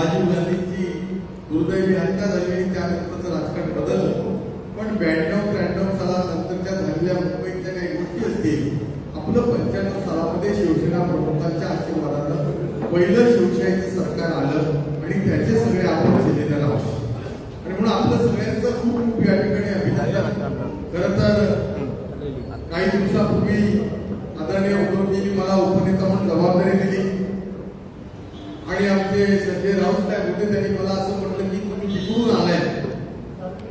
राजीव गांधींची दुर्दैवी हत्या झाली आणि त्यानंतरचं राजकारण बदललं. पण ब्याण्णव त्र्याण्णव सालानंतरच्या झालेल्या मुंबईच्या काही गोष्टी असतील आपलं पंच्याण्णव सालामध्ये शिवसेना प्रमुखांच्या आशीर्वादानं पहिलं शिवशाहीचं सरकार आलं आणि त्याचे सगळे आपण शिलेला लावले आणि म्हणून आपलं सगळ्यांचं खूप खूप या ठिकाणी अभिनंदन. खरं तर काही दिवसापूर्वी आदरणीय उद्धवजींनी मला उपनेता म्हणून जबाबदारी दिली. आमचे संजय राऊत साहेब होते त्यांनी मला असं म्हटलं की तुम्ही तिकडून आलाय.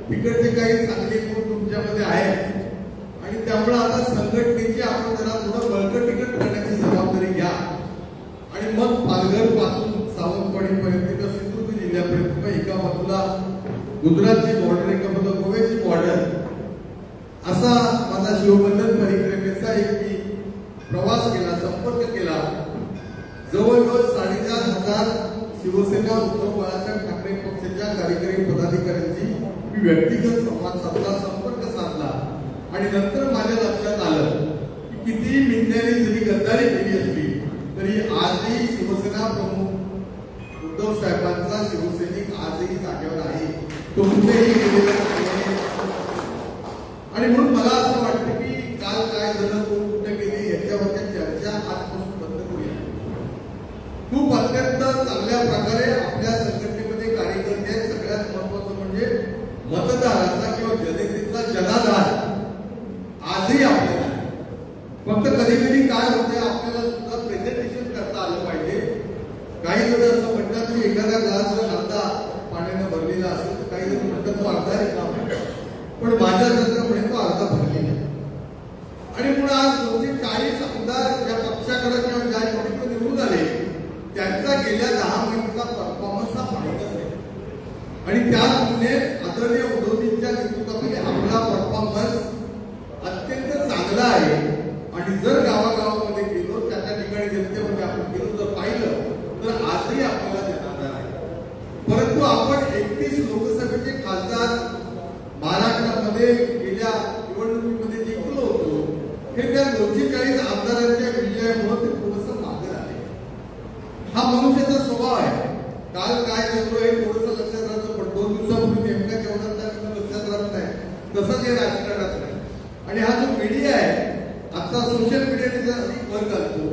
तिकडचे काही चांगले गुण तुमच्यामध्ये आहेत? आणि त्यामुळे आता संघटनेची आपण जरा थोडं बळकटीकट करण्याची जबाबदारी घ्या. आणि मग पालघरपासून सावंतवाडीपर्यंत किंवा सिंधुदुर्ग जिल्ह्यापर्यंत किंवा एका बाजूला गुजरातची बॉर्डर एका बाजूला गोव्याची बॉर्डर असा माझा शिवबंधन परिक्रमेचा एक मी प्रवास केला संपर्क केला. जवळजवळ साडेचार हजार शिवसेना उद्धव बाळासाहेब ठाकरे पक्षाच्या कार्यकारी पदाधिकाऱ्यांची मी व्यक्तिगत संवाद साधला संपर्क साधला. आणि नंतर माझ्या लक्षात आलं की किती मिंद्याने जरी गद्दारी केली असली तरी आजही शिवसेना प्रमुख उद्धव साहेबांचा शिवसैनिक आजही जागेवर आहे. तो कुठेही गेलेला नाही. आणि म्हणून मला असं वाटतं की काल काय झालं कोण कुठे गेले याच्यावरच्या चर्चा आजपासून बंद करूया खूप अत्यंत चांगल्या प्रकारे आपल्या संघटनेमध्ये कार्यकर्ते आहेत सगळ्यात महत्वाचं म्हणजे मतदाराचा किंवा जनतेचा जनाधार आजही आपल्याला आहे. फक्त कधी काय होते आपल्याला सुद्धा प्रेझेंटेशन करता आलं पाहिजे. काही जण असं म्हणतात की एखादा ग्लास जर अर्धा पाण्यानं भरलेला असेल तर काही जण म्हणतात तो अर्धा रिकामा आहे पण माझ्या जर म्हणजे तो अर्धा भरलेला आणि म्हणून आज दोनशे चाळीस आमदार ज्या पक्षाकडे किंवा ज्या पक्षाकडे निवडून आले त्यांचा गेल्या दहा महिन्याचा परफॉर्मन्स हा पाहिजे आणि त्या तुलनेत आदरणीय उद्धवजींच्या नेतृत्वाखाली आपला परफॉर्मन्स अत्यंत चांगला आहे आणि जर गावागावामध्ये गेलो त्या त्या ठिकाणी जनतेमध्ये आपण गेलो जर पाहिलं तर आजही आपल्याला देणार आहे परंतु आपण एकतीस लोकसभेचे खासदार महाराष्ट्रामध्ये गेल्या निवडणुकीमध्ये जिंकलो होतो हे काही आमदारांच्या विजयामुळे ते थोडस मागे आले. हा मनुष्याचा स्वभाव आहे. काल काय झालं हे थोडस लक्षात राहतं पण दोन दिवसापूर्वी नेमक्या जेवणात लक्षात राहत नाही. तसंच हे राजकारणात नाही. आणि हा जो मीडिया आहे आता सोशल मीडियाने त्याचा भर घालतो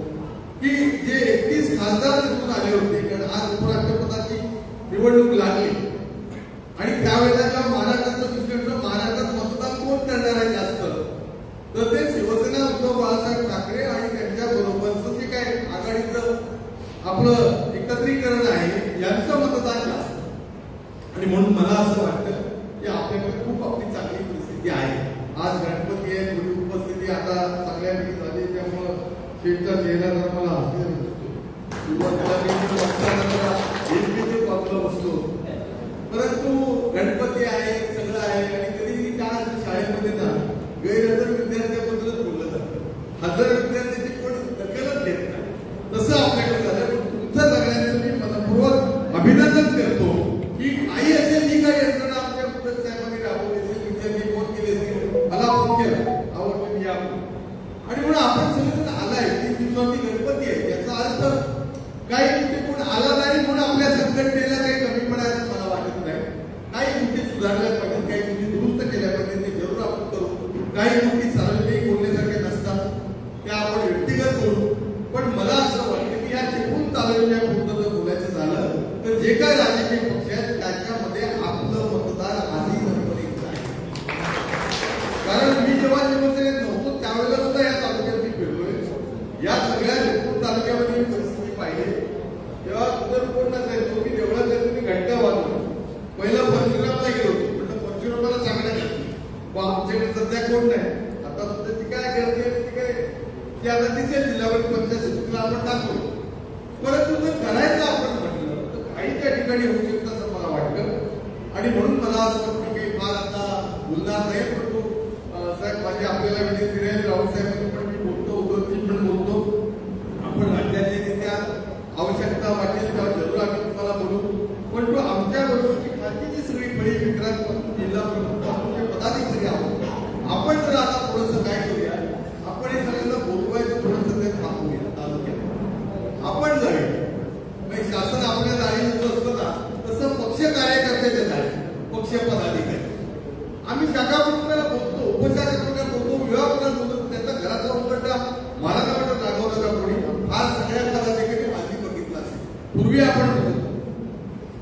की जे एकतीस खासदार निवडून आले होते कारण आज उपराष्ट्रपतीची निवडणूक लागली. आणि त्यावेळेला जेव्हा महाराष्ट्राचं विश्लेषण महाराष्ट्रात मतदान कोण करणार आहे जास्त तर ते शिवसेना उद्धव बाळासाहेब ठाकरे आणि त्यांच्या बरोबरचं जे काय आघाडीचं आपलं एकत्रीकरण आहे यांचं मतदान जास्त. आणि म्हणून मला असं वाटतं की आपल्याकडे खूप आपली चांगली परिस्थिती आहे. आज गणपती आहे थोडी उपस्थिती आता चांगल्यापैकी झाली त्यामुळं शेठचा चेहरा जर मला हसलेला दिसतो सुरुवातीला मी इथे बसताना बसतो परंतु गणपती आहे सगळं आहे आणि कधी कधी काय शाळेमध्ये ना गैरहजर विद्यार्थ्याबद्दलच बोललं विद्यार्थी ते कोण दखलच घेत नाही. तसं आपल्याकडे झालं. पण तुमचं सगळ्यांचं मी मनपूर्वक अभिनंदन करतो. की काही असेल ही काही यंत्रणा आमच्या मुदत साहेबांनी राबवली असेल विद्यार्थी फोन केले असतील मला फोन केला. आवडतं मी आपण आणि म्हणून आपण सगळेजण आलाय. तीन दिवसांनी गणपती आहे. याचा अर्थ काही कुठे कोण आला नाही म्हणून आपल्या संघटनेला काही कमी पडायचं मला वाटत नाही काही गोष्टी सुधारल्या पाहिजेत काही गोष्टी दुरुस्त केल्या पाहिजेत ते जरूर आपण करू काही गोष्टी सार्वजनिक बोलण्यासारख्या नसतात त्या आपण व्यक्तिगत करू पण मला असं वाटतं की या चिपळूण तालुक्याच्या पुरतं जर बोलायचं झालं तर जे काय राजकीय पक्ष आहेत त्याच्यामध्ये आपलं मतदार आधी नंबरिंग आहे कारण मी जेव्हा शिवसेनेत नव्हतो त्यावेळेला सुद्धा या तालुक्यात मी फिरलोय या सगळ्या चिपळूण तालुक्यामध्ये मी परिस्थिती पाहिली तेव्हा तुझं कोण नसायचो मी देवळात जातो मी घंटा वाजवतो पहिला परशुरामला गेलो होतो म्हटलं परशुरामाला चांगल्या करते मग आमच्याकडे सध्या कोण नाही आता सुद्धा ती काय करते ती काय ती आता दिसेल जिल्हावर पंचायत समितीला आपण टाकलो परंतु जर करायचं आपण म्हटलं तर काही त्या ठिकाणी होऊ शकतं असं मला वाटतं मला असं की फार आता बोलणार नाही पण तो साहेब माझी आपल्याला विनंती फिरायला राऊत साहेब पण मी बोलतो उद्धवजी पण बोलतो आपण राज्याचे नेते आहात. आवश्यकता वाटेल तेव्हा जरूर आम्ही तुम्हाला बोलू पण तो आमच्या बरोबरची खालची सगळी बळी विक्रांत जिल्हा प्रमुख आपण जे पदाधिकारी आहोत आपण जर आता थोडंसं काय करूया आपण हे सगळ्यांना बोलवायचं थोडंसं ते थांबूया तालुक्यात आपण जाऊया म्हणजे शासन आपल्या दारी असतं ना पूर्वी आपण बघत होतो.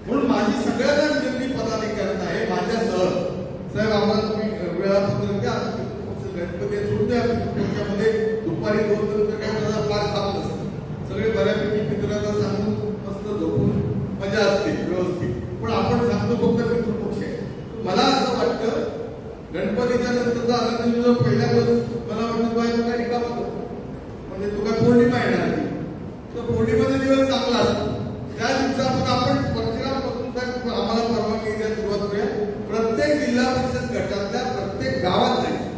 म्हणून माझी सगळ्यांना विनंती पदाधिकाऱ्यांना आहे माझ्यासह साहेब तुम्ही वेळापत्रक द्या. गणपती सोडून द्या तुमच्यामध्ये दुपारी दोन नंतर काय माझा फार काम नसतं सगळे बऱ्यापैकी मित्रांना सांगून मस्त झोपून मजा असते व्यवस्थित. पण आपण सांगतो फक्त पितृपक्ष आहे मला असं वाटतं गणपतीच्या नंतरचा आनंद जो पहिल्या दिवस मला वाटतं बाय तुला रिकामा करतो म्हणजे तुला पौर्णिमा येणार ती तर पौर्णिमेचा दिवस चांगला असतो त्या दिवसामध्ये आपण परशुरामपासून साहेब आम्हाला परवानगी द्यायला सुरुवात करूया प्रत्येक जिल्हा परिषद गटातल्या प्रत्येक गावात जायचं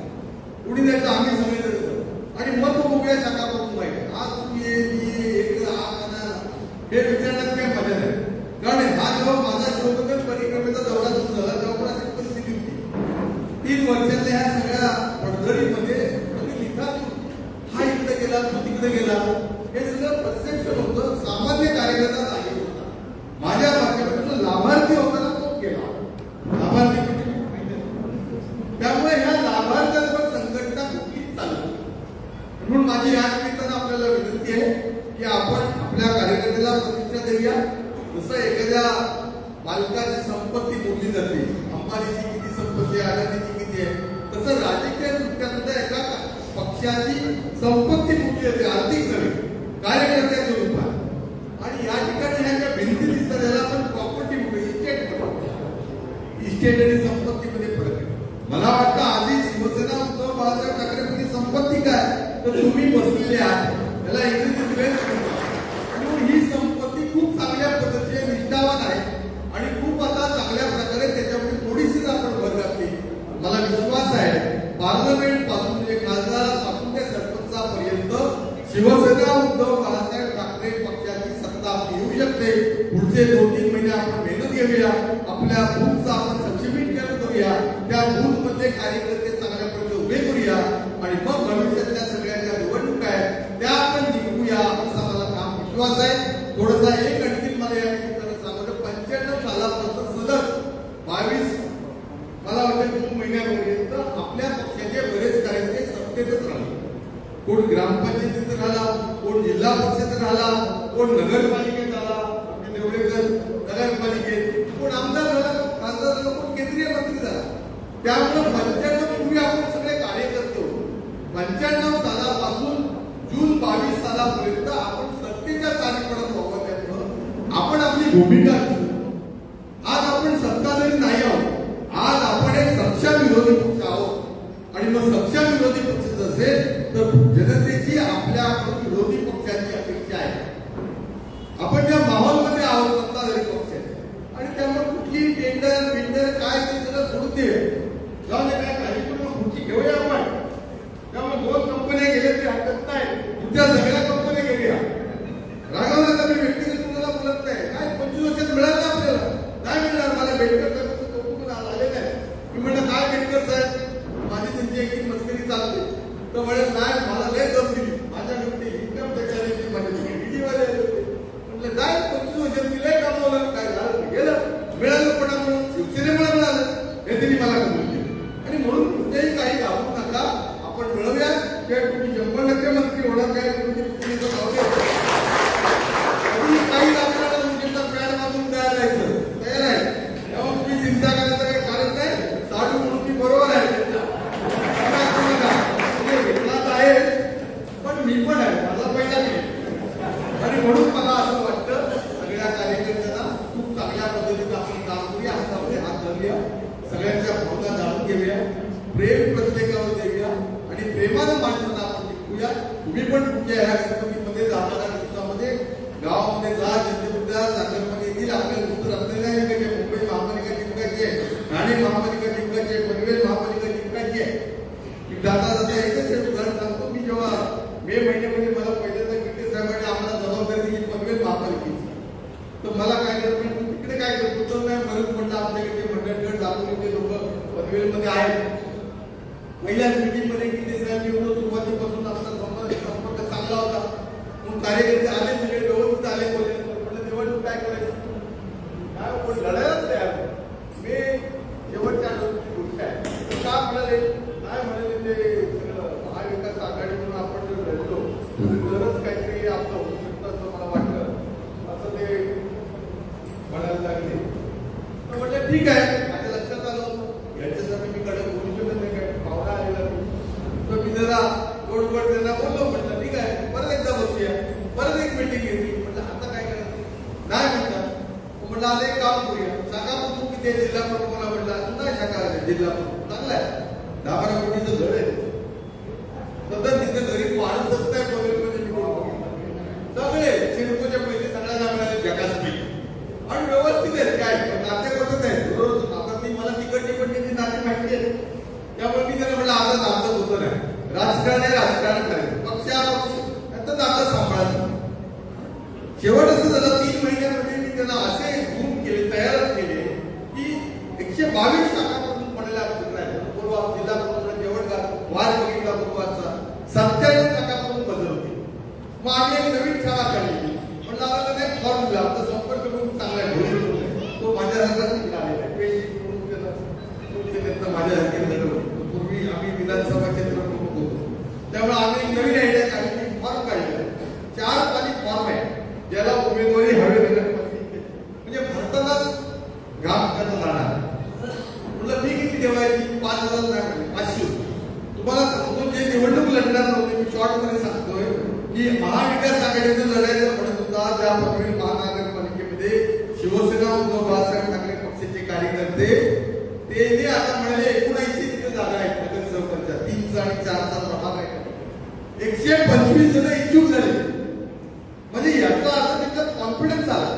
कुणी जायचं आम्ही सगळे जायचं आणि मग तो बघूया शाखा करून पाहिजे आज तू ये मी ये एक हा करा. हे विचारण्यात काही मजा नाही कारण हा जेव्हा माझा शिवबंधन परिक्रमेचा दौरा सुरू झाला तेव्हा पण अशी परिस्थिती होती तीन वर्षातल्या ह्या सगळ्या अडचणीमध्ये कधी लिखाण हा इकडे गेला तो तिकडे गेला हे सगळं परसेप्शन होतं सामान्य कार्यकर्ता नाही होता. माझ्या भाषेमध्ये लाभार्थी होता ना तो केला. लाभार्थी म्हणजे त्यामुळे ह्या लाभार्थ्यांवर संघटना कुठलीच चालू म्हणून माझी या निमित्तानं आपल्याला विनंती आहे की आपण आपल्या कार्यकर्त्याला प्रतिष्ठा देऊया. जसं एखाद्या मालकाची संपत्ती मोडली जाते अंबानीची किती संपत्ती आहे अदानीची किती आहे? तसं राजकीय दृष्ट्या सुद्धा एका पक्षाची संपत्ती मोडली जाते आर्थिक नव्हे. कार्यकर्त्याच्या रूपात आणि या ठिकाणी ह्या ज्या भिंती दिसतात त्याला आपण प्रॉपर्टी म्हणतो इस्टेट म्हणतो इस्टेट आणि संपत्तीमध्ये फरक आहे. मला वाटतं आधी शिवसेना उद्धव बाळासाहेब ठाकरे संपत्ती काय? तर तुम्ही बसलेले आहात. त्याला इंग्रजीत वेल्थ म्हणतात आणि म्हणून ही संपत्ती खूप चांगल्या पद्धतीने निष्ठावान आहे आणि खूप आता चांगल्या प्रकारे त्याच्यामध्ये थोडीशीच आपण भर घातली मला विश्वास आहे पार्लमेंटपासून म्हणजे खासदारापासून ते सरपंचापर्यंत शिवसेना उद्धव बाळासाहेब ठाकरे पक्षाची सत्ता आपली येऊ शकते. पुढचे दोन तीन महिने आपण मेहनत घेऊया. आपल्या बूथचा आपण सक्षमीकरण करूया. त्या बूथमध्ये कार्यकर्ते चांगल्या प्रकारे उभे करूया. आणि मग भविष्यातल्या सगळ्या ज्या निवडणूक आहेत त्या आपण जिंकूया असा मला काम विश्वास आहे थोडासा एक आणखी मला या निमित्तानं सांगतो पंच्याण्णव सालापासून सलग बावीस मला वाटतं दोन महिन्यापर्यंत आपल्या पक्षाचे बरेच कार्यकर्ते सत्तेतच राहिले कोण ग्रामपंचायतीत कोण जिल्हा परिषदेत राहिला कोण नगरपालिकेत आला आपले देवळेकर नगरपालिकेत कोण आमदार झाला खासदार झाला कोण केंद्रीय मंत्री झाला. त्यामुळे पंच्याण्णव पूर्वी आपण सगळे कार्य करतो. पंच्याण्णव सालापासून जून बावीस सालापर्यंत आपण सत्तेच्या कार्यक्रमात वापरल्यामुळं आपण आपली भूमिका आज आपण सत्ताधारी नाही आहोत आज आपण एक सक्षम विरोधी पक्ष आहोत. आणि मग सक्षम विरोधी पक्ष असेल तर जनतेची आपल्याकडून विरोधी पक्षाची अपेक्षा आहे आपण ज्या माहोलमध्ये आहोत सत्ताधारी पक्षाचे आणि त्यामुळे कुठली टेंडर बिंडर काय ते सगळं सोडून दे जाऊ दे काय काही पण खुर्ची घेऊया आपण त्यामुळे दोन कंपन्या गेल्या तरी हरकत नाही तुमच्या सगळ्या कंपन्या गेल्या राघवला मी व्यक्तिगत तुम्हाला बोलत नाही काय पंचवीस वर्षात मिळालं ना आपल्याला नाही मिळणार मला बेटकर साहेबांचं कौतुक आलेलं आहे मी म्हणलं काय बेटकर साहेब माझी त्यांची एक मस्करी चालते तर म्हणे नाही मला लय दम दिली माझ्या कडे इन्कम टॅक्स आले ते माझे DD वाले आले होते म्हटलं नाही पंचवीस वर्षात मी लय कमवलं काय झालं ते गेलं मिळालं पण आपण शिवसेनेमुळे मिळालं हे त्यांनी मला कबूल केलं आणि म्हणून कुठेही काही घाबरू नका आपण मिळवूया किंवा तुम्ही शंभर काय काही आपल्याला तुमच्या पॅड तयार राहायचं तयार आहे तेव्हा तुम्ही चिंता करायचं काही कारण नाही साडू म्हणून बरोबर आहे. म्हणजे आहे पण मी पण आहे. माझा पहिला नाही. आणि म्हणून मला असं वाटतं सगळ्या कार्यकर्त्यांना खूप चांगल्या पद्धतीने आपण काम करूया. हातामध्ये हात धरूया. सगळ्यांच्या भावना जाणून घेऊया. प्रेम प्रत्येकावर देऊया आणि प्रेमानं माणसांना आपण टिकूया तुम्ही पण तुमच्या ह्या गणपतीमध्ये जाणाऱ्या दिवसामध्ये गावामध्ये जा जनतेमध्ये साखरमध्ये येतील आपल्याला उत्तर आपल्याला नाही का जे मुंबई महापालिका जिंकायची आहे ठाणे महापालिका जिंकायची आहे पनवेल महापालिका जिंकायची आहे की जाता जाता एकच एक उदाहरण सांगतो मी जेव्हा मे महिन्यामध्ये मला पहिल्यांदा गिरटे साहेबांनी आम्हाला जबाबदारी दिली पनवेल महापालिकेची तर मला काय करतो तिकडे काय करतो तर नाही म्हणत म्हटलं आपल्याकडे मंडळगड दाखवले लोक पनवेलमध्ये आहेत. पहिल्या मिटिंगमध्ये किती साहेब येऊन सुरुवातीपासून आपला संपर्क संपर्क चांगला होता. म्हणून कार्यकर्ते आले सगळे व्यवस्थित आले. बोलले म्हटलं निवडणूक काय करायचं काय कोण लढायलाच तयार नाही. मी शेवटच्या आठवड्याची गोष्ट आहे तर का म्हणाले काय म्हणाले ते सगळं महाविकास आघाडी म्हणून आपण जर लढलो तर तरच काहीतरी आपलं होऊ शकतं असं मला वाटतं असं ते म्हटलं ठीक आहे. माझ्या लक्षात आलं होतं. यांच्यासाठी मी कडे बोलू शकत नाही काय पाहुणा आलेला तर मी जरा गोड गोड त्यांना बोललो म्हटलं ठीक आहे परत एकदा बसूया. परत एक मिटिंग घेतली म्हटलं आता काय करायचं? नाही म्हणतात म्हटलं आता एक काम करूया. सांगा मग तू किती जिल्हा प्रमुख मला म्हटलं नाही सांगा जिल्हा प्रमुख चांगला आहे. दहा बारा कोटीचं घर आहे. सध्या तिथे गरीब माणूसच नाही बघेल म्हणजे मी सगळे सिडकोचे पैसे सगळ्या जागा मिळाले जगासमी आणि व्यवस्थित आहेत काय? नाते करत आहेत रोज आता मी मला तिकट तिकडची नाते माहिती आहे त्यामुळे मी त्याला म्हटलं आता नातं होतं नाही राजकारण आहे राजकारण करायचं पक्ष हा पक्ष आता नातं सांभाळायचं. शेवट असं झालं तीन महिन्यामध्ये मी त्यांना असे गुण केले तयार केले की एकशे बावीस शाखामधून पडलेला पुत्र आहे पूर्व जिल्हा प्रमुख जेवढ वाद बघितला पूर्वाचा सत्याण्णव शाखामधून बदलते मग आम्ही एक नवीन शाळा काढली म्हणलं आता नाही फॉर्म दिला आपला संपर्क करून चांगला आहे भोजन करून आहे. तो माझ्या हातात निघाला आहे पेशी करून त्याला तुमचे नेता माझ्या हाती धरलं पूर्वी आम्ही विधानसभा क्षेत्र प्रमुख होतो. त्यामुळे आम्ही नवीन आयडिया काढली. फॉर्म काढले. चार पाणी फॉर्म आहे ज्याला उमेदवारी हवे म्हणजे भारतालाच घाम कसं जाणार म्हटलं मी किती ठेवायची? पाच हजार नाही पाचशे. तुम्हाला सांगतो जे निवडणूक लढणार नव्हते मी शॉर्टमध्ये सांगतोय की महाविकास आघाडीचं लढायचं म्हणत होता. त्या पनवेल महानगरपालिकेमध्ये शिवसेना उद्धव बाळासाहेब ठाकरे पक्षाचे कार्यकर्ते ते आता म्हणाले एकोणऐंशी तिथे जागा आहेत नगरसेवकांच्या तीनचा आणि चारचा प्रभाग आहे एकशे पंचवीस जण इच्छुक झाले. म्हणजे याचा अर्थ त्यांच्यात कॉन्फिडन्स आला.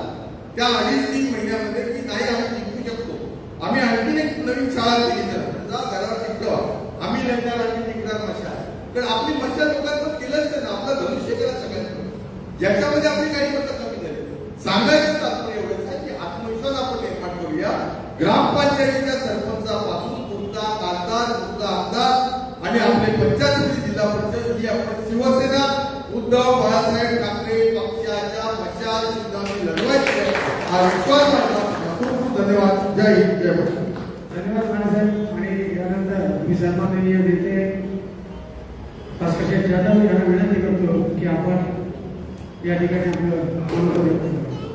त्या अडीच तीन महिन्यामध्ये की नाही आम्ही जिंकू शकतो. आम्ही आणखीन एक नवीन शाळा केली तर. म्हणजे जा घरावर जिंकतो आम्ही लढणार आम्ही जिंकणार मशा तर आपली मशा लोकांचं केलंच नाही. आपलं भविष्य केलं सगळ्यांना याच्यामध्ये आपली काही मतं कमी झाली. सांगायचं तात्पर्य एवढंच आहे की आत्मविश्वास आपण निर्माण करूया ग्रामपंचायतीच्या सरपंचापासून तुमचा खासदार तुमचा आमदार आणि आपले पंचायत समिती जिल्हा परिषद ही आपण शिवसेना उद्धव बाळासाहेब ठाकरे पक्षाच्या मशाल चिन्हाने लढवायची आहे. हा विश्वास माझा खूप धन्यवाद जय हिंद जय धन्यवाद महाराज आणि यानंतर मी सन्माननीय नेते जाधव यांना विनंती करतो की आपण या ठिकाणी आपलं